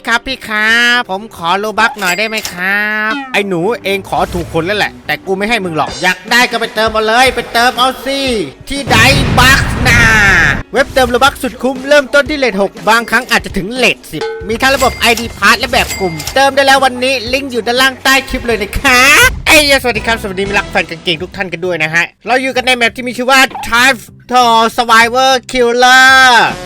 พี่ครับพี่ครับ ผมขอโลบักหน่อยได้ไหมครับ ไอ้หนูเองขอถูกคนแล้วแหละ แต่กูไม่ให้มึงหรอก อยากได้ก็ไปเติมเอาเลย ไปเติมเอาสิที่ไดบักนาเว็บเติมโลบักสุดคุ้มเริ่มต้นที่เลท6บางครั้งอาจจะถึงเลท10มีทั้งระบบ ID p a s s และแบบกลุ่ม เติมได้แล้ววันนี้ลิงก์อยู่ด้านล่างใต้คลิปเลยนะครับ เอ้ยสวัสดีครับ สวัสดีมิรักแฟนกางเกงทุกท่านกันด้วยนะฮะ เราอยู่กันในแมปที่มีชื่อว่า Tribe to Survivor Killer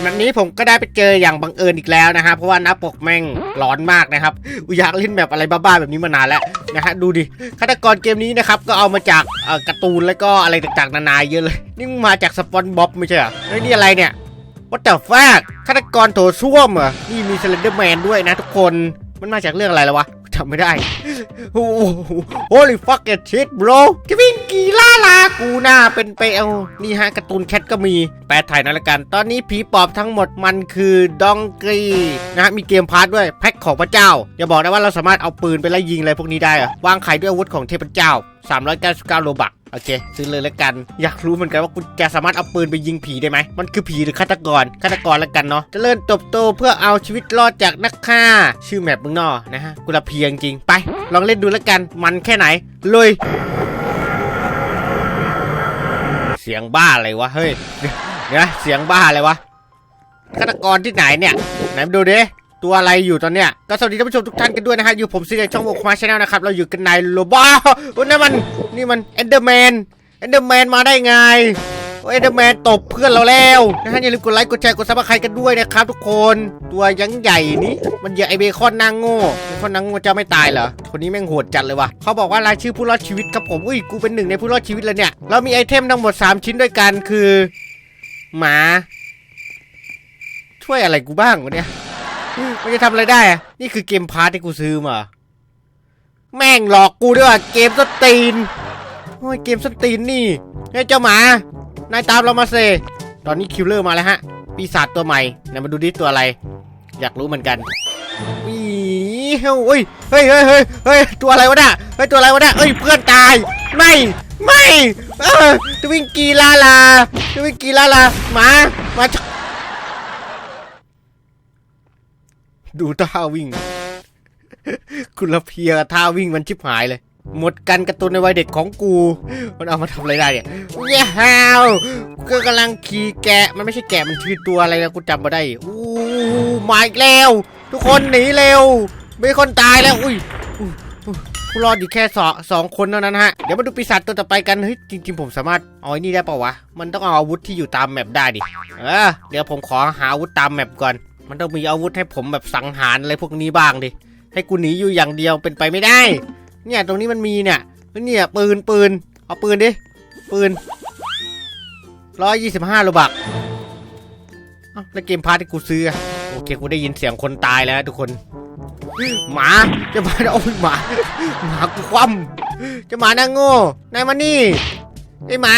แบบนี้ผมก็ได้ไปเจออย่างบังเอิญอีกแล้วนะฮะ เพราะว่าน้าปกแม่งร้อนมากนะครับอุยอยากเล่นแบบอะไรบ้าๆแบบนี้มานานแล้วนะฮะ ดูดิฆาตกรเกมนี้นะครับ ก็เอามาจากการ์ตูนแล้วก็อะไรต่างๆ นานาเยอะเลย นี่มาจากสปอนบ๊อบไม่ใช่เหรอเฮ้นี่อะไรเนี่ย What the fuck ฆาตกรโถส้วมเหรอนี่มี s ซ e นเดอร์แมนด้วยนะทุกคนมันมาจากเรื่องอะไรแล้ววะ จำไม่ได้ โอ้โห holy fucking shit bro จะวิ่งกี่ล่าลากูหน้าเป็นไปเอา นี่ฮะการ์ตูนแคทก็มี แปลถ่ายนั่นละกัน ตอนนี้ผีปอบทั้งหมดมันคือดองกีนะฮะมีเกมพาร์ทด้วย แพ็คของพระเจ้า อย่าบอกนะว่าเราสามารถเอาปืนไปไล่ยิงอะไรพวกนี้ได้อะวางไข่ด้วยอาวุธของเทพเจ้า 399โลบักโอเค ซื้อเลยแล้วกัน อยากรู้เหมือนกันว่ากูจะสามารถเอาปืนไปยิงผีได้ไหม มันคือผีหรือฆาตกรฆาตกรแล้วกันเนาะจะเริ่มตบโตเพื่อเอาชีวิตรอดจากนักฆ่า ชื่อแมปมึงนอนะฮะกูละเพียงจริงไป ลองเล่นดูแล้วกันมันแค่ไหนลุยเสียงบ้าอะไรวะเฮ้ยเดี๋ยวเสียงบ้าอะไรวะฆาตกรที่ไหนเนี่ยไหนดูดิ ตัวอะไรอยู่ตอนเนี้ยก็สวัสดีท่านผู้ชมทุกท่านกันด้วยนะฮะอยู่ผมซีในช่องโอคมาชาแนลนะครับเราอยู่กันในโลบ้าโอ้นั่มันนี่มันเอนเดอร์แมนเอนเดอร์แมนมาได้ไงเอนเดอร์แมนตบเพื่อนเราแล้วนะฮะอย่าลืมกดไลค์กดแชร์กดซับสไครต์กันด้วยนะครับทุกคนตัวยังใหญ่นี้มันเหยอะไอเบคอนนางโง่เบคอนนางโง่จะไม่ตายเหรอคนนี้แม่งโหดจัดเลยว่ะเขาบอกว่ารายชื่อผู้รอดชีวิตครับผมอุ้ยกูเป็นหนึ่งในผู้รอดชีวิตเลยเนี่ยเรามีไอเทมทั้งหมด 3 ชิ้นด้วยกันคือ หมา ช่วยอะไรกูบ้างวะเนี่ย มันจะทำอะไรได้อะนี่คือเกมพาร์ทที่กูซื้อมา แม่งหลอกกูด้วยว่ะเกมสนตีนโอ้ยเกมสนตีนนี่เฮ้ยเจ้าหมานายตามเรามาเซตอนนี้คิวเลอร์มาแล้วฮะ ปีศาจตัวใหม่ไหนมาดูดิตัวอะไร อยากรู้เหมือนกันอีเฮ้ยเฮ้ยเฮ้ยเฮ้ยเฮ้ยตัวอะไรวะน่ะเฮ้ยตัวอะไรวะน่ะเอ้ยเพื่อนตาย ไม่ไม่เออทวิงกีลาลาทวิงกีลาลาหมาหมา ดูท่าวิ่ง คุณละเพียท่าวิ่งมันชิบหายเลย หมดกันกระตุนในวัยเด็กของกู มันเอามาทำอะไรได้เนี่ยเนี่ยฮาวก็กำลังขี่แกะ มันไม่ใช่แกะ มันคือตัวอะไรนะกูจำมาได้ อู้มาอีกแล้ว ทุกคนหนีเร็ว ไมีคนตายแล้ว อุ้ยกูรอดอยู่แค่สองสองคนเท่านั้นฮะ เดี๋ยวมาดูปีศาจตัวต่อไปกัน เฮ้ย จริง ๆ ผมสามารถเอาไอ้นี่ได้ปล่าวะ มันต้องเอาอาวุธที่อยู่ตามแมปได้ดิ เออ เดี๋ยวผมขอหาอาวุธตามแมปก่อน มันต้องมีอาวุธให้ผมแบบสังหารอะไรพวกนี้บ้างดิ ให้กูหนีอยู่อย่างเดียวเป็นไปไม่ได้ เนี่ยตรงนี้มันมีเนี่ยเนี่ยปืนปืน เอาปืนดิ ปืนร้อยยี่สิบห้าโลบักอ้าแล้วเกมพาร์ทที่กูซื้อ โอเคกูได้ยินเสียงคนตายแล้วทุกคน หมาจะมาโอ้ยหมา หมากูคว่ำจะหมาน้าโง่นายมานี่ไอหมา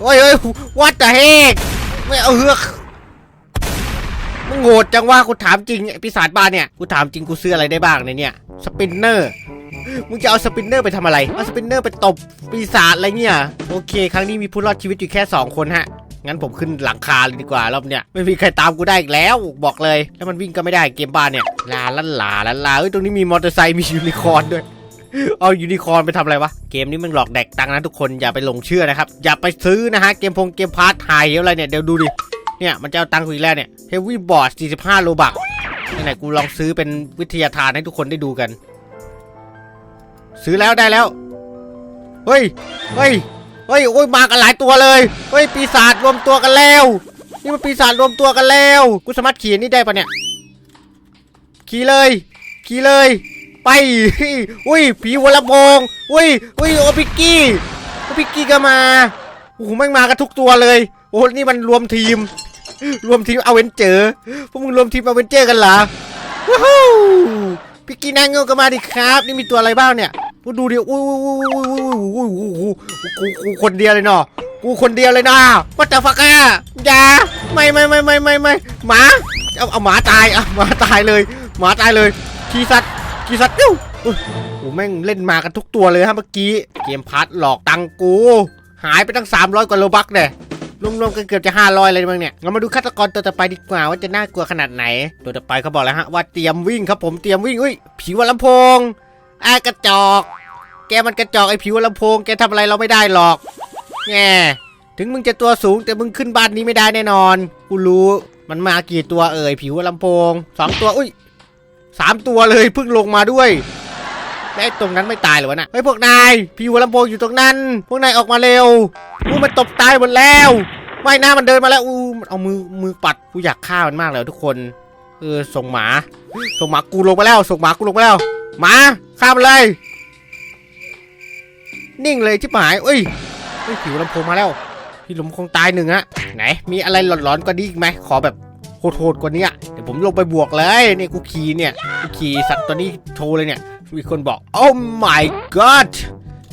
โอ้ยโอ้ยวัดแต่เฮกไม่เอาเฮือก มึงโหดจังว่ากูถามจริงไอปีศาจบ้านเนี่ยกูถามจริงกูซื้ออะไรได้บ้างในเนี่ยสปินเนอร์มึงจะเอาสปินเนอร์ไปทำอะไรเอาสปินเนอร์ไปตบปีศาจอะไรเงี้ยโอเค ครั้งนี้มีผู้รอดชีวิตอยู่แค่ 2 คนฮะงั้นผมขึ้นหลังคาเลยดีกว่ารอบเนี้ยไม่มีใครตามกูได้อีกแล้วบอกเลย แล้วมันวิ่งก็ไม่ได้เกมบ้านเนี่ยลาลันลาลันลาเอ้ยตรงนี้มีมอเตอร์ไซค์มียูนิคอร์นด้วยเอายูนิคอร์นไปทำอะไรวะ เกมนี้มันหลอกแดกตังนะทุกคนอย่าไปหลงเชื่อนะครับ อย่าไปซื้อนะฮะ เกมพงเกมพาร์ทไฮอะไรเนี่ย เดี๋ยวดูดิ เนี่ยมันจะเอาตังค์กูอีกแล้วเนี่ย Heavy Board 45โลบักไหนๆกูลองซื้อเป็นวิทยาทานให้ทุกคนได้ดูกัน ซื้อแล้วได้แล้ว เฮ้ย เฮ้ย เฮ้ย โอ้ยมากันหลายตัวเลย เฮ้ย ปีศาจรวมตัวกันแล้ว นี่มันปีศาจรวมตัวกันแล้ว กูสามารถขี่นี่ได้ปะเนี่ย ขี่เลย ขี่เลย ไป อุ้ย ผีหัวลำโพงอุ้ย อุ้ย โอพิกกี้ โอพิกกี้ก็มา โอ้โหแม่งมากันทุกตัวเลย โอ้นี่มันรวมทีม รวมทีมเอาเวนเจอร์พวกมึงรวมทีมเอาเวนเจอร์กันเหรอว้าวพี่กีนางเงาก็มาดิครับ นี่มีตัวอะไรบ้างเนี่ยกูดูดิอู้อู้อู้อู้อู้อู้กูกูคนเดียวเลยเนาะกูคนเดียวเลยนะวัตถุฟักอะอย่าไม่ไม่ไม่ไม่ไม่ไม่หมาเอาเอาหมาตายอะหมาตายเลย หมาตายเลยขี่สัตว์ขี่สัตว์เอ้าโอ้โหแม่งเล่นมากันทุกตัวเลยฮะเมื่อกี้เกมพัดหลอกตังกูหายไปตั้ง 300กว่าโลบักเนี่ย รวมๆกันเกือบจะ500เลยมั้งเนี่ยเรามาดูฆาตกรตัวต่อไปดีกว่าว่าจะน่ากลัวขนาดไหน ตัวต่อไปเขาบอกแล้วฮะว่าเตรียมวิ่งครับผมเตรียมวิ่งอุ้ยผีวัลำโพงอากระจอก แกมันกระจอกไอ้ผีวัลำโพงแกทำอะไรเราไม่ได้หรอกแง่ถึงมึงจะตัวสูงแต่มึงขึ้นบ้านนี้ไม่ได้แน่นอนกูรู้มันมากี่ตัวเอ่ยผีวัลำโพงสองตัวอุ้ยสามตัวเลยเพิ่งลงมาด้วย ไอ้ตรงนั้นไม่ตายหรอวะน่ะเฮ้ยพวกนายผีวัวลำโพงอยู่ตรงนั้น พวกนายออกมาเร็วกูมันตบตายหมดแล้วว่ายน้ำมันเดินมาแล้วอู้มันเอามือมือปัดกูอยากฆ่ามันมากเลยทุกคนเออส่งหมา ส่งหมากูลงไปแล้ว ส่งหมากูลงไปแล้วหมาฆ่ามันเลย นิ่งเลยชิบหายเอ้ยเฮ้ยผิวลำโพงมาแล้วพี่ลำโพงตายหนึ่งฮะไหนมีอะไรหลอนๆกว่านี้อีกไหมขอแบบโหดๆกว่านี้เดี๋ยวผมลงไปบวกเลยนี่กูขี่เนี่ยกูขี่สัตว์ตัวนี้โชว์เลยเนี่ย มีคนบอก โอ้ my god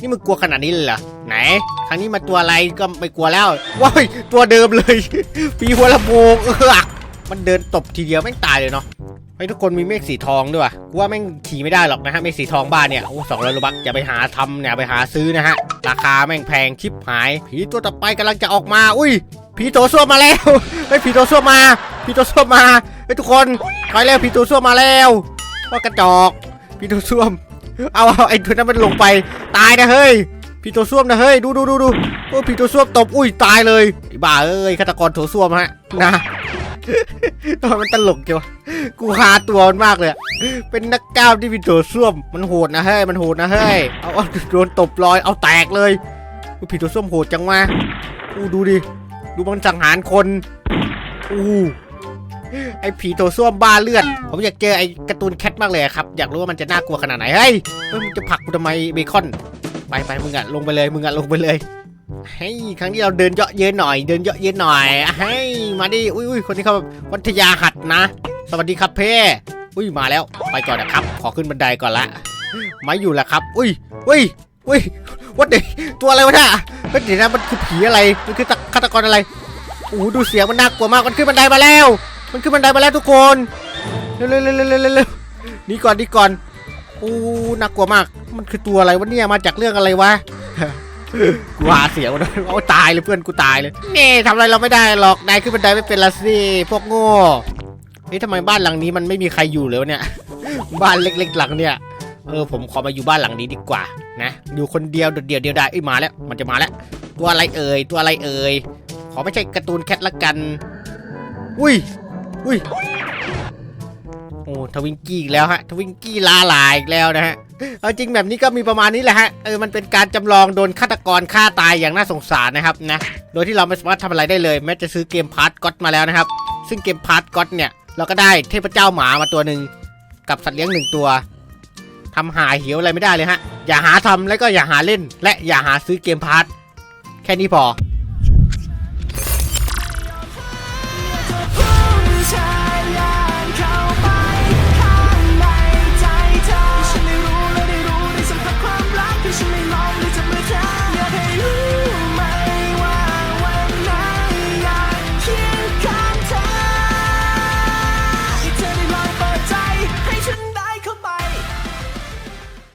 นี่มันกลัวขนาดนี้เลยเหรอ ไหน ครั้งนี้มาตัวอะไรก็ไม่กลัวแล้ว ว้ายตัวเดิมเลย ปีหัวลำโพงเออมันเดินตบทีเดียวแม่งตายเลยเนาะไอ้ทุกคนมีเมฆสีทองด้วยว่ะกูว่าแม่งขี่ไม่ได้หรอกนะฮะเมฆสีทองบ้านเนี่ย โอ้สองร้อยโลบักอย่าไปหาทำเนี่ยไปหาซื้อนะฮะ ราคาแม่งแพงชิบหาย ผีตัวต่อไปกำลังจะออกมา อุ้ย ผีโถส้วมมาแล้วเฮ้ผีโถส้วมมา ผีโถส้วมมาเฮ้ทุกคนไปแล้วผีโถส้วมมาแล้วว่ากระจอก ผีโถส้วม เอาเอาไอ้ตัวนั้นมันลงไป ตายนะเฮ้ยผีโถส้วมนะเฮ้ย ดูดูดูดูโอ้ผีโถส้วมตบ อุ้ยตายเลยไอ้บ้าเอ้ยฆาตกรโถส้วมฮะ นะตอนมันตลกจังวะกูหาตัวมันมากเลยเป็นนักก้ามที่มีตัวส้วม มันโหดนะเฮ้ย มันโหดนะเฮ้ย เอาโดนตบลอย เอาแตกเลยกูผีตัวส้วมโหดจังวะอู้ดูดิ ดูมันสังหารคนอู้ ไอผีตัวส้วมบ้าเลือด ผมอยากเจอไอการ์ตูนแคทมากเลยครับ อยากรู้ว่ามันจะน่ากลัวขนาดไหน เฮ้ยมึงจะผลักกูทำไมเบคอน ไปไปมึงอะลงไปเลย มึงอะลงไปเลยเฮ้ยครั้งนี้เราเดินเยอะเยอะหน่อย เดินเยอะเยอะหน่อยเฮ้ยมาดิ อุ้ยอุ้ยคนนี้เขาวัทยาหัดนะ สวัสดีครับเพ่อุ้ยมาแล้ว ไปก่อนนะครับ ขอขึ้นบันไดก่อนละ ไม่อยู่แล้วครับ อุ้ยอุ้ยอุ้ยวัดเด็ตัวอะไรวะเนี่ยเฮ้ยเดี๋ยวนะมันคือผีอะไร มันคือฆาตกรอะไรโอ้ดูเสียงมันน่ากลัวมาก มันขึ้นบันไดมาแล้ว มันขึ้นบันไดมาแล้วทุกคนเร็วเร็วเร็วเร็วเร็วเร็วหนี่ก่อนนี่ก่อนโอ้น่ากลัวมาก มันคือตัวอะไรวะเนี่ยมาจากเรื่องอะไรวะกูหาเสียงมันเอาตายเลยเพื่อนกูตายเลยนี่ทำอะไรเราไม่ได้หรอกนายขึ้นบันไดไม่เป็นละสิพวกโง่นี่ทำไมบ้านหลังนี้มันไม่มีใครอยู่เลยวเนี่ย บ้านเล็ก ๆ หลังเนี่ยเออผมขอมาอยู่บ้านหลังนี้ดีกว่านะอยู่คนเดียวโดดเดียวเดียวได้เอ้ยมาแล้ว มันจะมาแล้ว ตัวอะไรเอ่ยตัวอะไรเอ่ยขอไม่ใช่การ์ตูนแคทละกัน อุ้ย อุ้ยโอ้ทวิงกี้อีกแล้วฮะทวิงกี้ลาลายอีกแล้วนะฮะเอาจริงแบบนี้ก็มีประมาณนี้แหละฮะเออมันเป็นการจำลองโดนฆาตกรฆ่าตายอย่างน่าสงสารนะครับนะโดยที่เราไม่สามารถทำอะไรได้เลย แม้จะซื้อเกมพาร์ทก็อตมาแล้วนะครับ ซึ่งเกมพาร์ทก็อตเนี่ยเราก็ได้เทพเจ้าหมามาตัวหนึ่งกับสัตว์เลี้ยงหนึ่งตัวทำหาเหี่ยวอะไรไม่ได้เลยฮะอย่าหาทำแล้วก็อย่าหาเล่น และอย่าหาซื้อเกมพาร์ทแค่นี้พอ